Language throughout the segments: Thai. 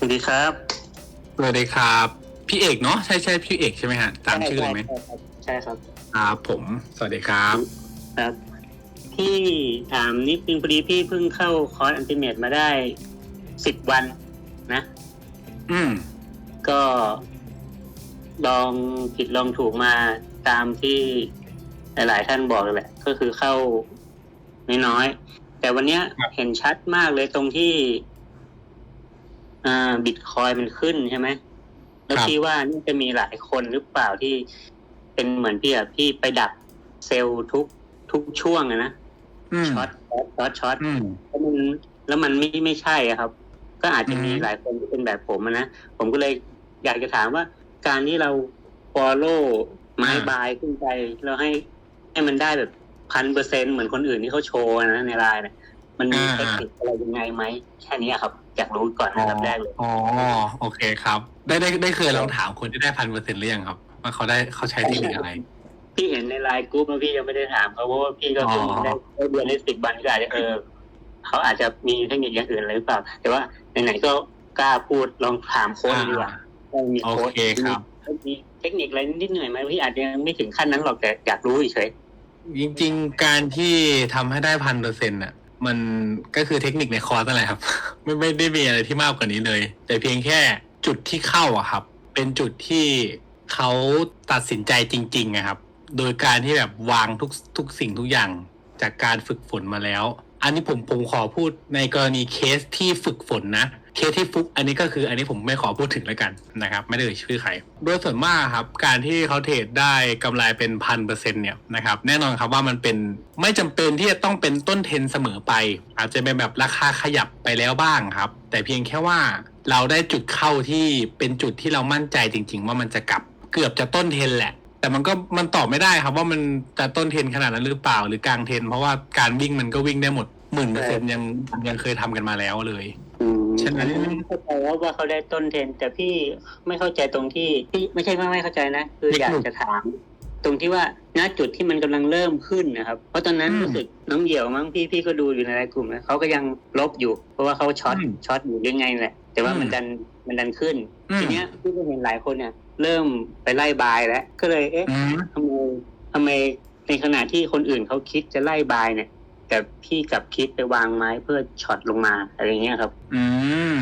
สวัสดีครับสวัสดีครับ พี่เอกเนาะใช่ใช่พี่เอกใช่ไหมฮะตามชื่อเลยไหมใช่ครับครับผม สวัสดีครับครับพี่ถามนิดนึงพอดีพี่เพิ่งเข้าคอร์สอันติเมตมาได้สิบวันนะ อืมก็ลองผิดลองถูกมาตามที่หลาย ๆ ท่านบอกเลยแหละ ก็คือเข้าน้อยๆแต่วันเนี้ยครับเห็นชัดมากเลยตรงที่ อ่าบิตคอยมันขึ้นใช่ไหมแล้วพี่ว่านี่จะมีหลายคนหรือเปล่าที่เป็นเหมือนพี่อะพี่ไปดักเซลล์ทุกทุกช่วงอะนะอืมช็อตช็อตช็อตช็อตอืมแล้วมันแล้วมันไม่ไม่ใช่อะครับ ก็อาจจะมีอืมหลายคนที่เป็นแบบผมอะนะผมก็เลยอยากจะถามว่า การที่เรา follow ไม้บายขึ้นไปเราให้ให้มันได้แบบพันเปอร์เซ็นเหมือนคนอื่นที่เขาโชว์นะในไลน์เนี่ย มันมีเทคนิคอะไรยังไงไหมแค่นี้ครับ อยากรู้ก่อนนะครับแรกเลย อ๋อโอเคครับ ได้ได้ได้เคยลองถามคนที่ได้พันเปอร์เซ็นต์หรือยังครับ ว่าเขาได้เขาใช้เทคนิคอะไร พี่เห็นในไลน์กรุ๊ปแล้วพี่ยังไม่ได้ถามเขาเพราะว่าพี่ก็เพิ่งอ๋อ ได้ได้เดือนได้สิบวันก็อาจจะเออเขาอาจจะมีเทคนิคอย่างอื่นอะไรหรือเปล่า แต่ว่าไหนๆก็กล้าพูดลองถามโค้ชดีกว่าอ่าว่ามีโค้ชโอเคครับ มีเทคนิคอะไรนิดหน่อยไหมพี่อาจจะยังไม่ถึงขั้นนั้นหรอกแต่อยากรู้เฉยจริงๆ การที่ทำให้ได้พันเปอร์เซ็นต์อะ มันก็คือเทคนิคในคอร์สอะไรครับ ไม่ไม่ได้มีอะไรที่มากกว่านี้เลย แต่เพียงแค่จุดที่เข้าอะครับ เป็นจุดที่เขาตัดสินใจจริงๆนะครับ โดยการที่แบบวางทุกทุกสิ่งทุกอย่างจากการฝึกฝนมาแล้ว อันนี้ผมผมขอพูดในกรณีเคสที่ฝึกฝนนะ เคสที่ฟุกอันนี้ก็คืออันนี้ผมไม่ขอพูดถึงแล้วกันนะครับ ไม่ได้เอ่ยชื่อใคร โดยส่วนมากครับ การที่เขาเทรดได้กำไรเป็นพันเปอร์เซ็นต์เนี่ยนะครับ แน่นอนครับว่ามันเป็นไม่จำเป็นที่จะต้องเป็นต้นเทนเสมอไป อาจจะเป็นแบบราคาขยับไปแล้วบ้างครับ แต่เพียงแค่ว่าเราได้จุดเข้าที่เป็นจุดที่เรามั่นใจจริง ๆ ว่ามันจะกลับเกือบจะต้นเทนแหละ แต่มันก็มันตอบไม่ได้ครับว่ามันจะต้นเทรนขนาดนั้นหรือเปล่าหรือกลางเทรนเพราะว่าการวิ่งมันก็วิ่งได้หมดหมื่นเปอร์เซ็นต์ยังยังเคยทำกันมาแล้วเลยๆอืมฉะนั้นเข้าใจว่าว่าเขาได้ต้นเทรนแต่พี่ไม่เข้าใจตรงที่พี่ไม่ใช่ว่าไม่เข้าใจนะ คืออยากจะถาม ตรงที่ว่าณจุดที่มันกำลังเริ่มขึ้นนะครับ เพราะตอนนั้นอืมรู้สึกน้องเหี่ยวมั้งพี่พี่ก็ดูอยู่ในรายกลุ่มนะเขาก็ยังลบอยู่ เพราะว่าเขาช็อตอืมช็อตอยู่ยังไงแหละ แต่ว่าอืมมันดัน มันดันขึ้น อืม ทีเนี้ยพี่ก็เห็นหลายคนเนี่ย เริ่มไปไล่บายแล้ว ก็เลยเอ๊ะอืมทำไมทำไมในขณะที่คนอื่นเขาคิดจะไล่บายเนี่ย แต่พี่กลับคิดไปวางไม้เพื่อช็อตลงมาอะไรอย่างเงี้ยครับ อืม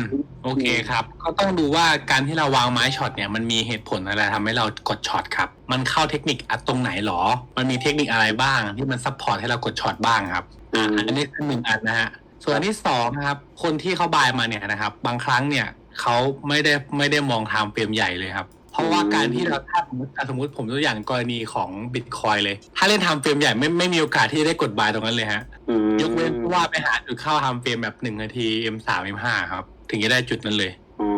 โอเคครับ ก็ต้องดูว่าการที่เราวางไม้ช็อตเนี่ยมันมีเหตุผลอะไรทำให้เรากดช็อตครับ มันเข้าเทคนิคอะตรงไหนหรอ มันมีเทคนิคอะไรบ้างที่มันซัพพอร์ตให้เรากดช็อตบ้างครับอืมอันนี้คือหนึ่งอันนะฮะ ส่วนอันที่สองนะครับ คนที่เขาบายมาเนี่ยนะครับ บางครั้งเนี่ย เขาไม่ได้ไม่ได้มองไทม์เฟรมใหญ่เลยครับ เพราะว่าการที่เราถ้าสมมติอะสมมติผมตัวอย่างกรณีของบิตคอยเลย ถ้าเล่นไทม์เฟรมใหญ่ไม่ไม่มีโอกาสที่จะได้กดบายตรงนั้นเลยฮะอืมยกเว้นว่าไปหาจุดเข้าไทม์เฟรมแบบหนึ่งนาที M3 M5 ครับ ถึงจะได้จุดนั้นเลยอ๋อ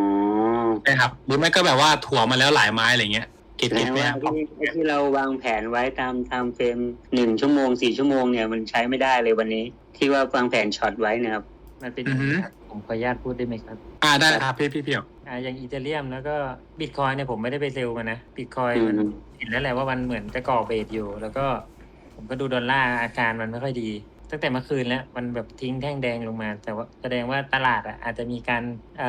นะครับหรือไม่ก็แบบว่าถั่วมาแล้วหลายไม้อะไรเงี้ยเก็ตแสดเก็ตงไหมว่าครับที่ที่เราวางแผนไว้ตามไทม์เฟรมหนึ่งชั่วโมงสี่ชั่วโมงเนี่ยมันใช้ไม่ได้เลยวันนี้ ที่ว่าวางแผนช็อตไว้นะครับ มันเป็นอย่างนี้ครับผมขออนุญาตพูดได้ไหมครับ อ่าได้ครับพี่พี่เพียว อ่าอย่างอีเทเรียมแล้วก็บิตคอยเนี่ยผมไม่ได้ไปเซลล์มานะบิตคอยอืมมันเห็นแล้วแหละว่ามันเหมือนจะก่อเบสอยู่ แล้วก็ผมก็ดูดอลลาร์อาการมันไม่ค่อยดี ตั้งแต่เมื่อคืนแล้วมันแบบทิ้งแท่งแดงลงมา แต่ว่าแสดงว่าตลาดอะอาจจะมีการเอ่อ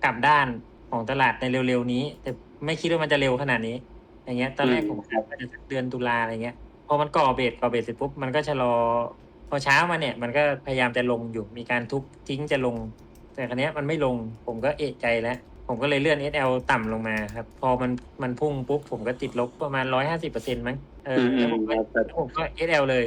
กลับด้านของตลาดในเร็วๆนี้ แต่ไม่คิดว่ามันจะเร็วขนาดนี้ อย่างเงี้ยตอนแรกผมคาดว่าจะสักเดือนตุลาอะไรเงี้ยพอมันก่อเบสก่อเบสเสร็จปุ๊บมันก็ชะลอ พอเช้ามาเนี่ยมันก็พยายามจะลงอยู่มีการทุบทิ้งจะลง แต่ครั้นี้ยมันไม่ลงผมก็เอะใจแล้ว ผมก็เลยเลื่อน SL ต่ำลงมาครับ พอมันมันพุ่งปุ๊บผมก็ติดลบประมาณร้อยห้าสิบเปอร์เซ็นต์มั้งเออแล้วผมก็ครับแล้วผมก็ SL เลย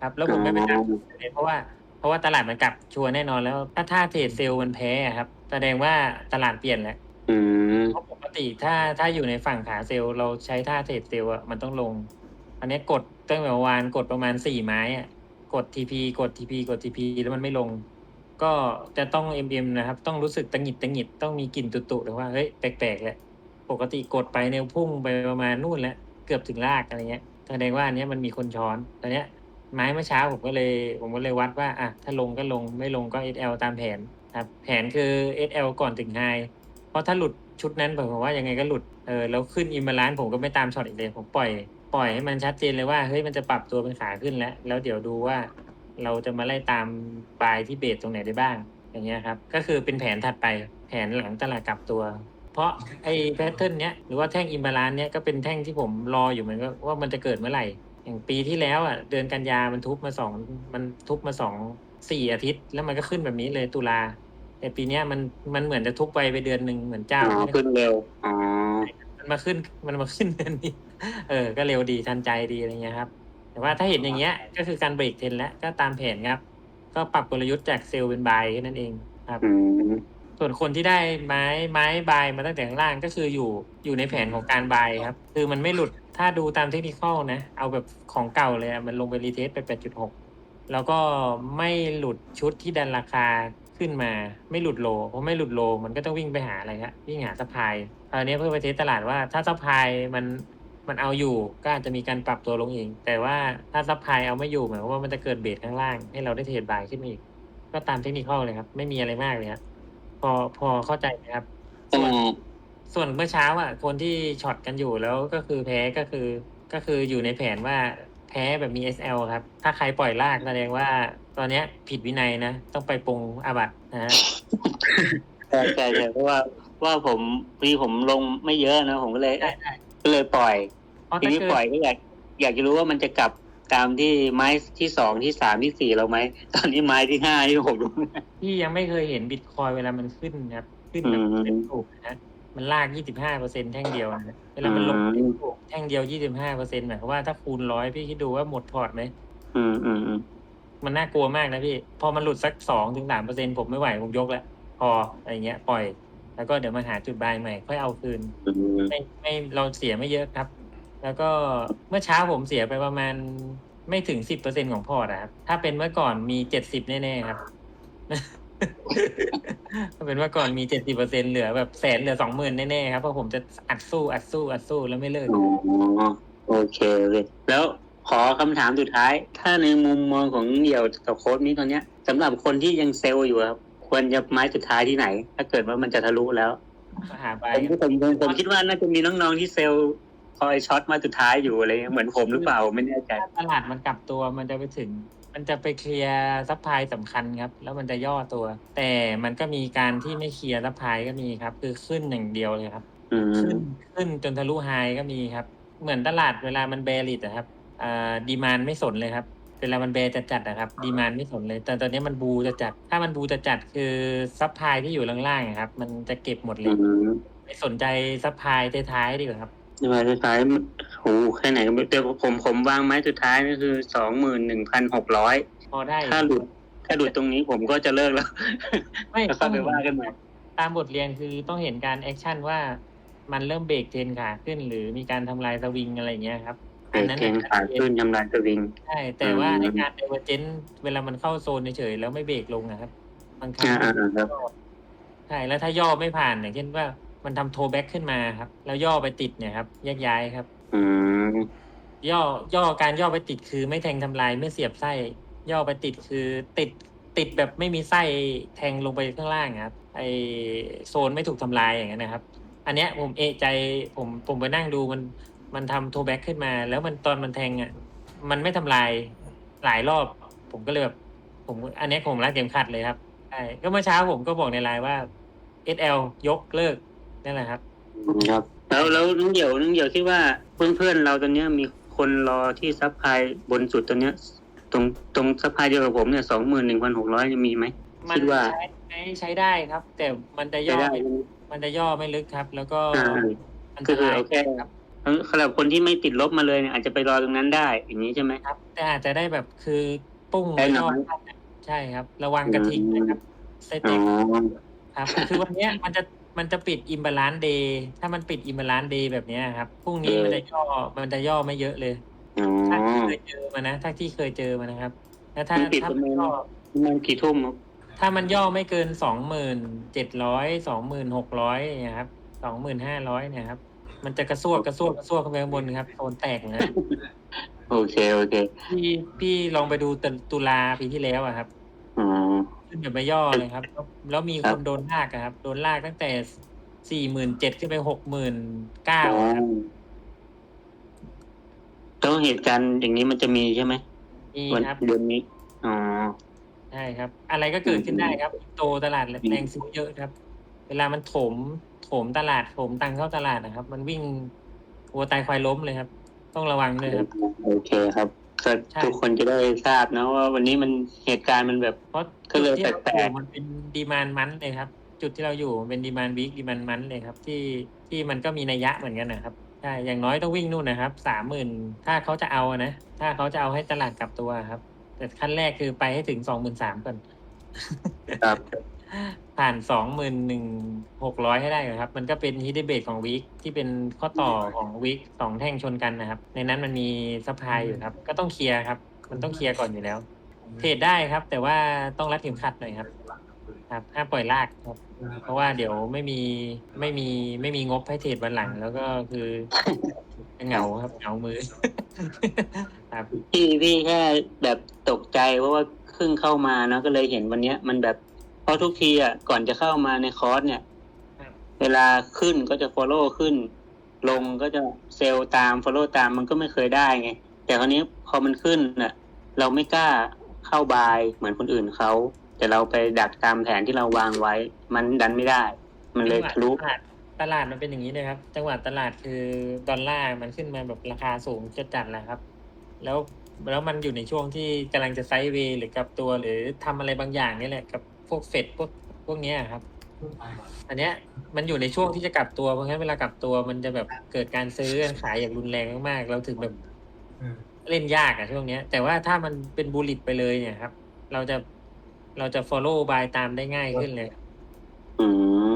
ครับ แล้วผมไม่ไปจับเลยเพราะว่าเพราะว่าตลาดมันกลับชัวร์แน่นอนแล้ว ถ้าท่าเทรดเซลล์มันแพ้อะครับ แสดงว่าตลาดเปลี่ยนแล้ว อืม เพราะปกติถ้าถ้าอยู่ในฝั่งขาเซลล์เราใช้ท่าเทรดเซลล์อะมันต้องลง อันนี้กดตั้งแต่เมื่อวานกดประมาณสี่ไม้อะกด TP กด TP กด TP แล้วมันไม่ลง ก็จะต้อง MM นะครับ ต้องรู้สึกตังหิดตังหิดต้องมีกลิ่นตุๆหรือว่าเฮ้ยแปลกๆแหละปกติกดไปแนวพุ่งไปประมาณนู่นแล้วเกือบถึงลากอะไรเงี้ยแสดงว่าอันนี้มันมีคนช้อนตอนเนี้ยไม้เมื่อเช้าผมก็เลย ผมก็เลยวัดว่าอะถ้าลงก็ลงไม่ลงก็ SL ตามแผนครับแผนคือ SL ก่อนถึงไฮเพราะถ้าหลุดชุดนั้นผมว่ายังไงก็หลุดเออแล้วขึ้นอิมบาลานผมก็ไม่ตามช็อตอีกเลยผมปล่อยปล่อยให้มันชัดเจนเลยว่าเฮ้ยมันจะปรับตัวเป็นขาขึ้นแล้ว แล้วเดี๋ยวดูว่า เราจะมาไล่ตามบายที่เบสตรงไหนได้บ้าง อย่างเงี้ยครับ ก็คือเป็นแผนถัดไปแผนหลังตลาดกลับตัว เพราะไอ้แพทเทิร์นเนี้ยหรือว่าแท่งอิมบาลานเนี้ยก็เป็นแท่งที่ผมรออยู่เหมือนกันว่ามันจะเกิดเมื่อไหร่ อย่างปีที่แล้วอะเดือนกันยามันทุบมาสองมันทุบมาสองสี่อาทิตย์ แล้วมันก็ขึ้นแบบนี้เลยตุลาแต่ปีเนี้ยมันมันเหมือนจะทุบไปไปเดือนหนึ่งเหมือนอ๋เจ้าอขึ้นเร็วอ๋อมันมาขึ้นมันมาขึ้นเดือนนี้ เออ ก็เร็วดีทันใจดีอะไรเงี้ยครับ แต่ว่าถ้าเห็นอย่างเงี้ย ก็คือการเบรกเทรนแล้วก็ตามแผนครับ ก็ปรับกลยุทธ์จากเซลล์เป็นบายแค่นั้นเองครับอืมส่วนคนที่ได้ไม้ไม้บายมาตั้งแต่ข้างล่างก็คืออยู่อยู่ในแผนของการบายครับ คือมันไม่หลุดถ้าดูตามเทคนิคอลนะ เอาแบบของเก่าเลยอะมันลงไปรีเทสไป 8.6 แล้วก็ไม่หลุดชุดที่ดันราคาขึ้นมาไม่หลุดโลเพราะไม่หลุดโล มันก็ต้องวิ่งไปหาอะไรครับวิ่งหาสปายคราวนี้เพื่อไปเทสตลาดว่าถ้าสปายมัน มันเอาอยู่ก็อาจจะมีการปรับตัวลงเองแต่ว่าถ้าซัพพลายเอาไม่อยู่หมายความว่ามันจะเกิดเบรกข้างล่าง ให้เราได้เทรดบายขึ้นมาอีก ก็ตามเทคนิคอลเลยครับ ไม่มีอะไรมากเลยครับพอพอเข้าใจไหมครับ ส่วนส่วนเมื่อเช้าอะ คนที่ช็อตกันอยู่แล้วก็คือแพ้ก็คือก็คืออยู่ในแผนว่าแพ้แบบมี SL ครับ ถ้าใครปล่อยลากแสดงว่า ตอนเนี้ยผิดวินัยนะ ต้องไปปรงอาบัตนะฮะใช่ใช่ใช่เพราะว่าว่าผมพี่ผมลงไม่เยอะนะ ผมก็เลยได้ได้ ก็เลยปล่อยเพราะทีถ้านี้เกิปล่อยดก็อยากอยากจะรู้ว่ามันจะกลับตามที่ไม้ที่สองที่สามที่สี่เราไหม ตอนนี้ไม้ที่ห้าที่หกพี่ยังไม่เคยเห็นบิตคอยเวลามันขึ้นครับ ขึ้นแบบอืม เป็นถูกนะมันลาก25เปอร์เซ็นแท่งเดียวนะเวลามันลงอืมเป็นถูกแท่งเดียว25เปอร์เซ็นหมายความว่าถ้าคูณร้อยพี่คิดดูว่าหมดพอร์ตไหม อืมอืมอืมมันน่ากลัวมากนะพี่ พอมันหลุดสักสองถึงสามเปอร์เซ็นผมไม่ไหว ผมยกแล้ว พออะไรเงี้ย ปล่อย แล้วก็เดี๋ยวมาหาจุดบายใหม่ค่อยเอาคืนอืมไม่ไม่เราเสียไม่เยอะครับ แล้วก็เมื่อเช้าผมเสียไปประมาณไม่ถึงสิบเปอร์เซ็นของพอร์ตอะครับ ถ้าเป็นเมื่อก่อนมีเจ็ดสิบแน่ๆครับ ถ้าเป็นเมื่อก่อนมีเจ็ดสิบเปอร์เซ็นเหลือแบบแสนเหลือสองหมื่นแน่ๆครับเพราะผมจะอัดสู้อัดสู้อัดสู้แล้วไม่เลิกอ๋อโอเคเลยแล้วขอคำถามสุดท้าย ถ้าในมุมมองของเดี่ยวกับโค้ดนี้ตอนเนี้ยสำหรับคนที่ยังเซลล์อยู่ครับ ควรจะไม้สุดท้ายที่ไหน ถ้าเกิดว่ามันจะทะลุแล้วมาหาบาผยมผมผมผมคิดว่าน่าจะมีน้องๆที่เซลล์คอยช็อตมาสุดท้ายอยู่อะไรเงี้ยเหมือนผมหรือเปล่าผมไม่แน่ใจ ถ้าตลาดมันกลับตัวมันจะไปถึง มันจะไปเคลียร์ซัพพลายสำคัญครับ แล้วมันจะย่อตัว แต่มันก็มีการที่ไม่เคลียร์ซัพพลายก็มีครับ คือขึ้นอย่างเดียวเลยครับ อืม ขึ้นขึ้นจนทะลุไฮก็มีครับ เหมือนตลาดเวลามันเบริตอะครับอ่าดีมานไม่สนเลยครับ เวลามันเบจะจัดอะครับ ดีมานไม่สนเลย แต่ตอนนี้มันบูจะจัด ถ้ามันบูจะจัดคือซัพพลายที่อยู่ล่างๆอะครับ มันจะเก็บหมดเลอืย มไม่สนใจซัพพลายท้ายๆดีกว่าครับไม้สุดท้ายโหแค่ไหนก็ไม่เดี๋ยวผมผมวางไม้สุดท้ายนี่คือสองหมื่นหนึ่งพันหกร้อยพอได้ถ้าหลุดถ้าหลุดตรงนี้ผมก็จะเลิกแล้ว ไม่แล้วต้ก็องไปว่ากันใหม่ ตามบทเรียนคือต้องเห็นการแอคชั่นว่ามันเริ่มเบรกเทรนขาขึ้น หรือมีการทำลายสวิงอะไรอย่างเงี้ยครับ เกิดเกณฑ์ขาขึ้นทำลายสวิงใช่แต่ว่าอืมในการเดเวอร์เจนเวลามันเข้าโซนเฉยๆแล้วไม่เบรกลงนะครับบางครั้งอ่าอ่าอ่าครับใช่แล้วถ้าย่อไม่ผ่านอย่างเช่นว่ามันทำโทแบ็กขึ้นมาครับ แล้วย่อไปติดเนี่ยครับแยกย้ายครับอืมย่อย่อการย่อไปติดคือไม่แทงทำลายไม่เสียบไส้ ย่อไปติดคือติดติดแบบไม่มีไส้แทงลงไปข้างล่างครับ ไอโซนไม่ถูกทำลายอย่างนั้นนะครับ อันเนี้ยผมเอะใจผมผมไปนั่งดูมัน มันทำโทแบ็กขึ้นมา แล้วมันตอนมันแทงอะ มันไม่ทำลายหลายรอบ ผมก็เลยแบบผมอันเนี้ยผมรัดเข็มขัดเลยครับใช่ก็เมื่อเช้าผมก็บอกในไลน์ว่า SL ยกเลิกนั่นแหละครับ ครับ แล้วแล้วน้องเดี่ยวน้องเดี่ยวคิดว่าเพื่อนเพื่อนๆเราตอนเนี้ยมีคนรอที่ซับพลายบนสุดตอนเนี้ย ตรงตรงซับพลายเดียวกับผมเนี่ยสองหมื่นหนึ่งพันหกร้อยจะมีไหม มัคิดว่า ใช้ใช้ใช้ได้ครับ แต่มันจะจะย่อได้ไม่มันจะย่อไม่ลึกครับ แล้วก็อ่า อันคืตอรายโอเคครับ สำหรับคนที่ไม่ติดลบมาเลยเนี่ยอาจจะไปรอตรงนั้นได้ อย่างนี้ใช่ไหมครับ แต่อาจจะได้แบบคือปุ้งได้แล้วน้ย่ออยใช่ครับ ระวังกระทิงนะครับเซตอ๋เต็อกครับ คือวันเนี้ยมันจะมันจะปิดอิมบาลานซ์เดย์ถ้ามันปิดอิมบาลานซ์เดย์แบบเนี้ยครับพรุ่งนี้มันจะย่อมันจะย่อไม่เยอะเลยอ๋อถ้าที่เคยเจอมานะถ้าที่เคยเจอมานะครับแล้วถ้ามันปิดถ้าประมันมาณย่อมันกี่ทุ่มครับถ้ามันย่อไม่เกินสองหมื่นเจ็ดร้อยสองหมื่นหกร้อยเนี่ยครับสองหมื่นห้าร้อยเนี่ยครับ มันจะกระซวกกระซวกกระซวกขึ้นไปข้างบนครับโซนแตกนะโอเคโอเคพี่พี่ลองไปดูตุตุลาปีที่แล้วอะครับอ๋อขึ้นแบบไม่ย่อเลยครับ แล้วแล้วมีครัคบนโดนลากอะครับ โดนลากตั้งแต่สี่หมื่นเจ็ดขึ้นไปหกหมื่นเก้าอ๋อแล้วเหตุการณ์อย่างนี้มันจะมีใช่ไหมมีวันครับ เดือนนี้อ๋อ ใช่ครับ อะไรก็เกิดขึ้นได้ครับ โตตลาดแรงซื้อเยอะครับ เวลามันโถม โถมตลาดโถมตังเข้าตลาดนะครับ มันวิ่งวัวตายควายล้มเลยครับ ต้องระวังด้วยครับ โอเคครับก็ใช่ ทุกคนจะได้ทราบนะว่าวันนี้มันเหตุการณ์มันแบบ เพราะก็เลยจุดที่เราแปลอกยู่มันเป็นดีมานมันเลยครับ จุดที่เราอยู่มันเป็นดีมานวิกดีมานมันเลยครับ ที่ที่มันก็มีนัยยะเหมือนกันนะครับใช่อย่างน้อยต้องวิ่งนู่นนะครับสามหมื่นถ้าเขาจะเอาอะนะถ้าเขาจะเอาให้ตลาดกลับตัวครับ แต่ขั้นแรกคือไปให้ถึงสองหมื่นสามก่อน ครับ ผ่านสองหมื่นหนึ่งหกร้อยให้ได้ก่อนครับ มันก็เป็นฮิดเบตของวิกที่เป็นข้อต่อของวิกสองแท่งชนกันนะครับ ในนั้นมันมีซัพพลายอยู่ครับ ก็ต้องเคลียร์ครับ มันต้องเคลียร์ก่อนอยู่แล้ว เทรดได้ครับ แต่ว่าต้องรัดเข็มขัดหน่อยครับ ครับห้ามปล่อยลากครับ เพราะว่าเดี๋ยวไม่มีไม่มีไม่มีงบให้เทรดวันหลัง แล้วก็คือเหงาครับเหงามือ ครับ พี่พี่แค่แบบตกใจเพราะว่าเพิ่งเข้ามาเนอะก็เลยเห็นวันเนี้ยมันแบบเพ ราะทุกทีอะก่อนจะเข้ามาในคอร์สเนี่ยครับเวลาขึ้นก็จะ follow ขึ้น ลงก็จะเซลล์ตาม follow ตามมันก็ไม่เคยได้ไง แต่คราวนี้พอมันขึ้นน่ะ เราไม่กล้าเข้าบายเหมือนคนอื่นเขาแต่เราไปดักตามแผนที่เราวางไว้ มันดันไม่ได้ มันเลยทะลุตลาดตลาดมันเป็นอย่างนี้เลยครับ จังหวะตลาดคือดอลลาร์มันขึ้นมาแบบราคาสูงจัดจัดๆแหละครับ แล้วแล้วมันอยู่ในช่วงที่กำลังจะไซด์เวย์หรือกลับตัวหรือทำอะไรบางอย่างนี่แหละกับ พวกเฟดพวกพวกเนี้ยครับ อันเนี้ยมันอยู่ในช่วงที่จะกลับตัวเพราะงั้นเวลากลับตัวมันจะแบบเกิดการซื้อการขายอย่างรุนแรงมากๆเราถึงแบบเล่นยากอะช่วงเนี้ย แต่ว่าถ้ามันเป็นบูลลิตไปเลยเนี่ยครับ เราจะเราจะ follow by ตามได้ง่ายขึ้นเลยอืม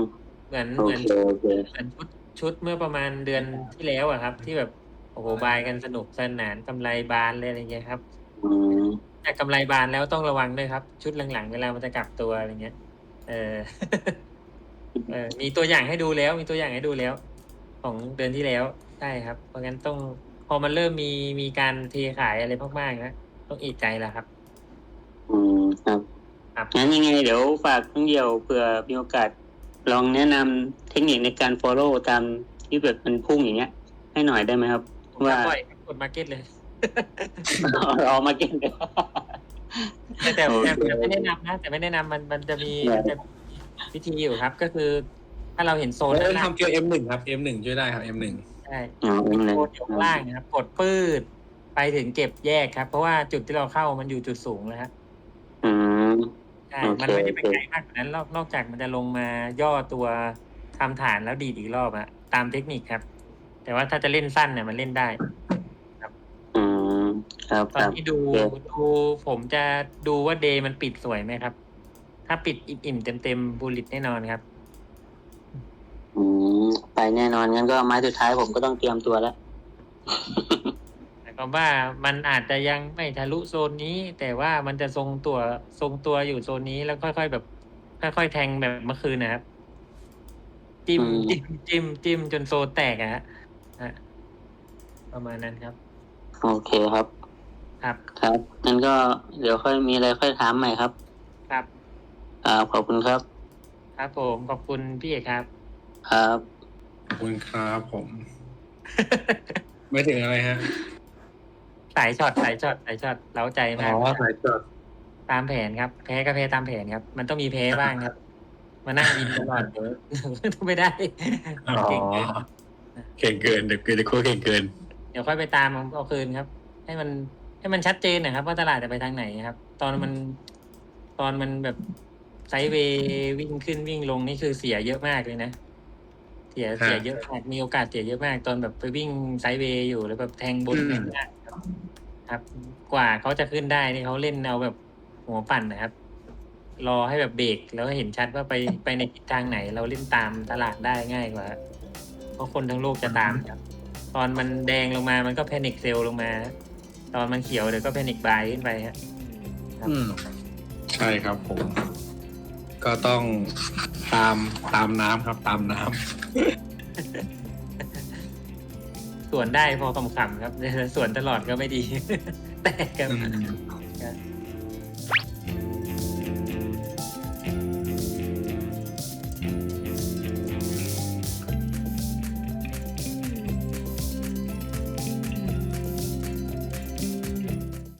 เหมือนโอเหมือนเคโอเคเหมือนชุดชุดเมื่อประมาณเดือนที่แล้วอะครับ ที่แบบโอ้โหบายกันสนุกสนานกำไรบานเลยอะไรเงี้ยครับ อืม แต่กำไรบานแล้วต้องระวังด้วยครับ ชุดหลังๆ เวลามันจะกลับตัวอะไรเงี้ย เออ เออ มีตัวอย่างให้ดูแล้ว มีตัวอย่างให้ดูแล้ว ของเดือนที่แล้วใช่ครับ เพราะงั้นต้องพอมันเริ่มมีมีการเทขายอะไรมากๆนะต้องอีกใจแล้วครับอืมครับครับงั้นยังไงเดี๋ยวฝากทั้งเดียวเผื่อมีโอกาสลองแนะนำเทคนิคในการ follow ตามที่แบบมันพุ่งอย่างเงี้ย ให้หน่อยได้ไหมครับผมว่าจะปล่อยกดมาเก็ตเลย รอมาเก็ตเลยแต่แต่โอเคแต่แต่ไม่แนะนำนะแต่ไม่แนะนำมันมันจะมีได้มันจะมีวิธีอยู่ครับ ก็คือ ถ้าเราเห็นโซนเออด้านล่างทำเกียว M1 ครับ M1 ช่วยได้ครับ M1 ใช่อ๋อเองเลยโซนอยู่ข้างล่างนะครับ กดปืดไปถึงเก็บแยกครับ เพราะว่าจุดที่เราเข้ามันอยู่จุดสูงแล้วฮะอืม ใช่โอเค มันไม่ได้ไปโอเคไกลมากกว่านั้นนอกนอกจากมันจะลงมาย่อตัวทำฐานแล้วดีดอีกรอบอะตามเทคนิคครับ แต่ว่าถ้าจะเล่นสั้นเนี่ยมันเล่นได้อืม ครับตอคนรับ ที่ดูโอเค ดูผมจะดูว่าเดย์มันปิดสวยไหมครับ ถ้าปิดอิ่มๆเต็มๆบูลลิตแน่นอนครับ อืมไปแน่นอนงั้นก็ไม้สุดท้ายผมก็ต้องเตรียมตัวแล้วแต่ก็ว่ามันอาจจะยังไม่ทะลุโซนนี้ แต่ว่ามันจะทรงตัวทรงตัวอยู่โซนนี้แล้วค่อยๆแบบ ค่อยๆแทงแบบเมื่อคืนนะครับ จิ้มอืม จิ้มจิ้มจิ้มจนโซนแตกอะฮะฮะประมาณนั้นครับ โอเคครับ ครับครับงั้นก็เดี๋ยวค่อยมีอะไรค่อยถามใหม่ครับครับอ่าขอบคุณครับ ครับผมขอบคุณพี่เอกครับ ครับ ขอบคุณครับผม ไม่ถึงอะไรฮะสายช็อตสายช็อตสายช็อตเล้าใจอ๋มากอสายจดตามแผนครับ แพ้ก็แพ้ตามแผนครับ มันต้องมีแพ้บ้างครับ มานั่งยินตลอดเดี๋ยว ไม่ได้อ๋อเก่งเกิน เก่งเกินเดี๋ยวเกินเดี๋ยวโค้ชเก่งเกินเดี๋ยวค่อยไปตามเอาคืนครับ ให้มันให้มันชัดเจนนะครับ ว่าตลาดจะไปทางไหนครับ ตอนมันตอนมันแบบไซด์เวย์วิ่งขึ้นวิ่งลงนี่คือเสียเยอะมากเลยนะ เสียฮะเสียเยอะมากมีโอกาสเสียเยอะมาก ตอนแบบไปวิ่งไซด์เวย์อยู่แล้วแบบแทงบนอืมแทงล่างครับครับ กว่าเขาจะขึ้นได้นี่เขาเล่นเอาแบบหัวปั่นนะครับ รอให้แบบเบรกแล้วเห็นชัดว่าไปไปในทิศทางไหน เราเล่นตามตลาดได้ง่ายกว่า เพราะคนทั้งโลกจะตามครับ ตอนมันแดงลงมามันก็แพนิคเซลลงมา ตอนมันเขียวเดี๋ยวก็แพนิคบายขึ้นไปฮะครับอืม ใช่ครับผม ก็ต้องตามตามน้ำครับ ตามน้ำส่วนได้พอคำๆครับ ส่วนตลอดก็ไม่ดี แตกกันอืม